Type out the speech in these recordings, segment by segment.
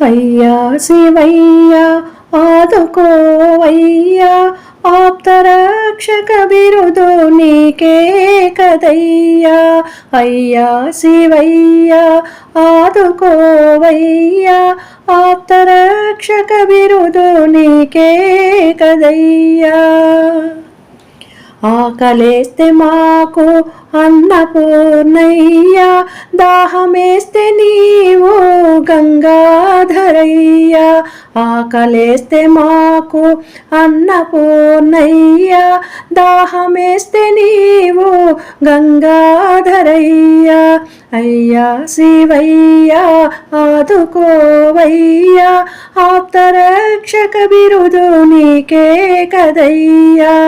అయ్యా శివయ్యా ఆదుకోవయ్యా ఆప్తరక్షక బిరుదు నీకే కదయ్యా. అయ్యా శివయ్యా ఆదుకోవయ్యా ఆప్తరక్షక బిరుదు నీకే కదయ్యా. ఆకలేస్తే మాకు అన్నపూర్ణయ్యా దాహమేస్తే నీవు గంగా గంగాధరయ్య ఆకలేస్తే మాకు అన్నపూర్ణయ్యా దాహమేస్తే నీవు గంగాధరయ్య. అయ్యా శివయ్యా ఆదుకోవయ్యా ఆప్తరక్షక బిరుదు నీకే కదయ్యా.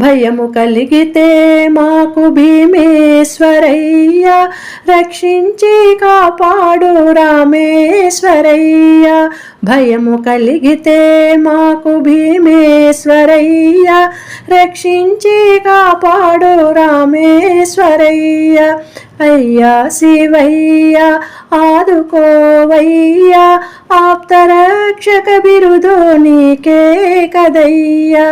భయము కలిగితే మాకు భీమేశ్వరయ్య. రక్షించి కాపాడు రామేశ్వరయ్య. భయము కలిగితే మాకు భీమేశ్వరయ్య. రక్షించి కాపాడు రామేశ్వరయ్య. అయ్యా శివయ్య ఆదుకోవయ్యా. ఆప్తరక్షక బిరుదో నీకే కదయ్యా.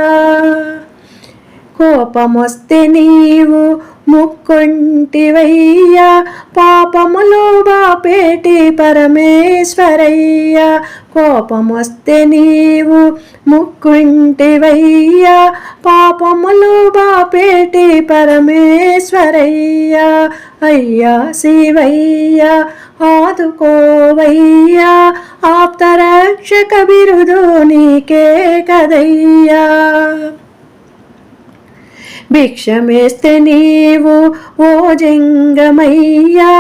కోపమొస్తే నీవు ముక్కొంటివయ్యా. పాపములు బాపేటి పరమేశ్వరయ్యా. కోపమొస్తే నీవు ముక్కుంటివయ్యా. పాపములు బాపేటి పరమేశ్వరయ్యా. అయ్యా శివయ్యా ఆదుకోవయ్యా. ఆప్తరక్షక బిరుదు నీకే కదయ్యా. భిక్షమేస్తే నీవు ఓ జంగమయ్యా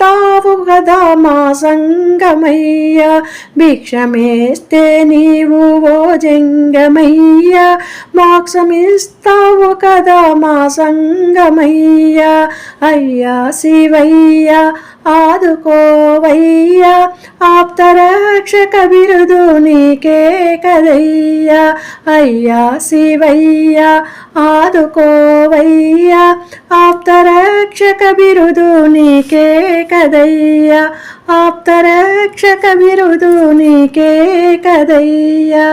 తావు గదా మా సంగమయ్య. భిక్షమేస్తే నీవు ఓ జంగమయ్య. మోక్షమిస్తావు కదా మా సంగమయ్య. అయ్యా శివయ్య ఆదుకోవయ్య. ఆప్తరక్షక బిరుదు నీకే కదయ్య. అయ్యా శివయ్య ఆదుకోవయ్యా. ఆప్తరక్షక బిరుదు నీకే కదయ్యా. ఆప్తరక్షక బిరుదు నీకే కదయ్యా.